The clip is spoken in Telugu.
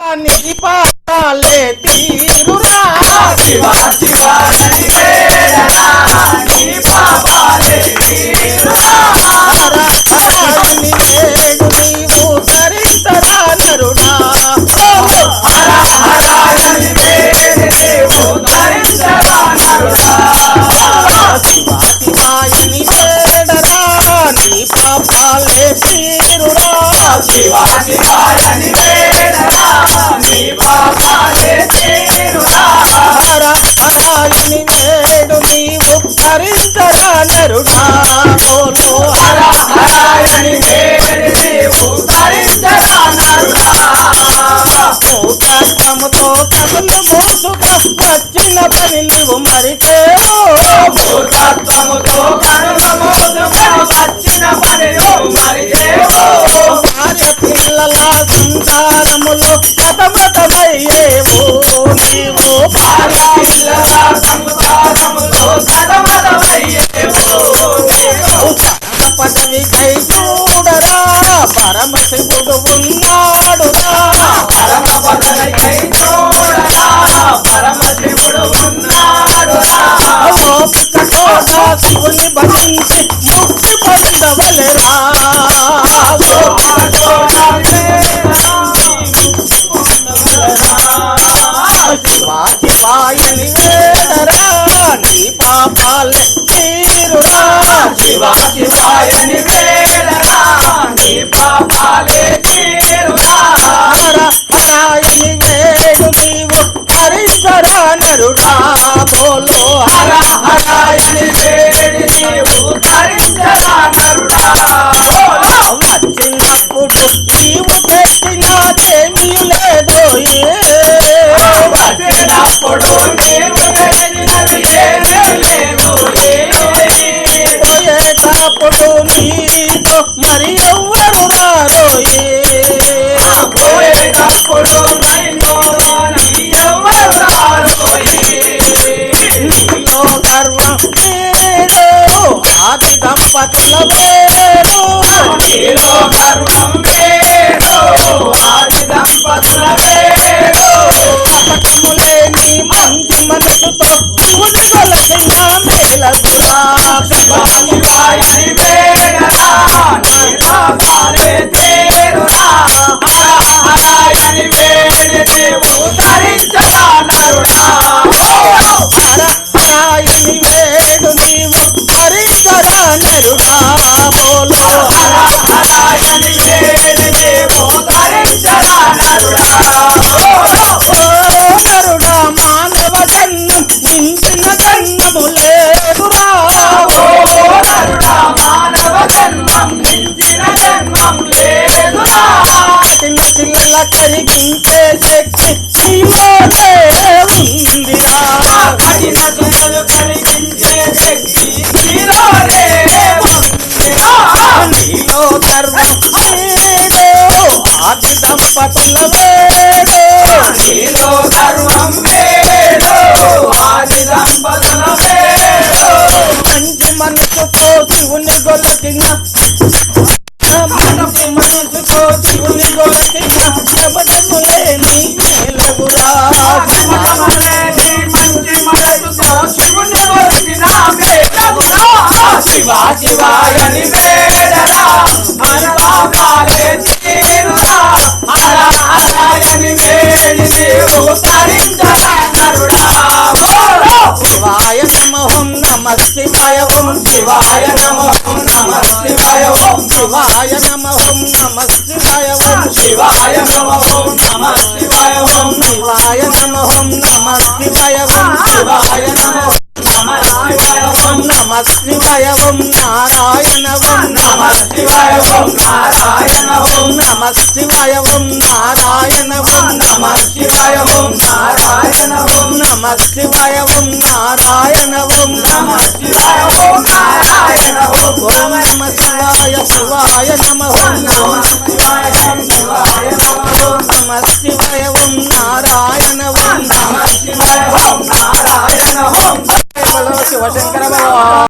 నిధి పాలే తీరురా. శివ నేడు నీవు నరుడా. శివాయని నీ పాపాలే తీరురా. శివాయని నీవు నరుడా బోలో హర హరాయని వేడి నీవు నరుడా మూర్ఖత్వముతో కథలు మోసుకు వచ్చిన పని నువ్వు మరిచేవు భార్య పిల్లల సంసారములు కథమతమయ్యేవు ఉన్నాడురా పరమ పదవికై ఉన్నాడురా శివుని భజించి ముక్తి శివా శివాయని వేడరా నీ పాపాలే తీరురా శివ శివాయని వేడరా హరించరా బోలో హర హరాయని వేడి ఆది దంపతుల వేరు. నీలో గర్వం వేరు. ఆది దంపతుల వేరు. హరించరా నరుడా బోలో. హర హరాయని వేడి నీవు ధరించరా నరుడా ఓ నరుడా మానవ మించిన జన్మము లేదురా ఓ నరుడా మానవ జన్మం మించిన జన్మం లేదురా. చిన్న కరిగించే శక్తి నీలోనే ఉందిరా. కఠిన ఆది దంపతుల వేడు. నీలో గర్వం వేడు. ఆది దంపతుల వేడు. మంచి మనసుతో శివుని గొలచిన మంచి మనసుతో శివుని గొలచిన శబదము లేని మేలగురా మంచి మనసుతో శివుని కొలిచిన వేదమురా. శివ శివాయని శివాయ ఓం శివాయ నమో నమ శివాయ ఓం శివాయ నమ ఓం నమ శివాయ ఓం శివాయ నమ ఓం నమ శివాయ ఓం శివాయ నమ ఓం నమ శివాయ ఓం శివాయ నమో నమ శివాయ ఓం నమ శివాయ ఓం నారాయణ ఓం నమ శివాయ ఓం నారాయణ ఓం నమ శివాయ ఓం నారాయణ ఓం నమ శివాయ ఓం నారాయణ ఓం నమ శివాయ ఓం నారాయణ ఓం నమ శివాయ ఓం నారాయణ ఓం నమ శివాయ శివాయ నమ ఓం నమ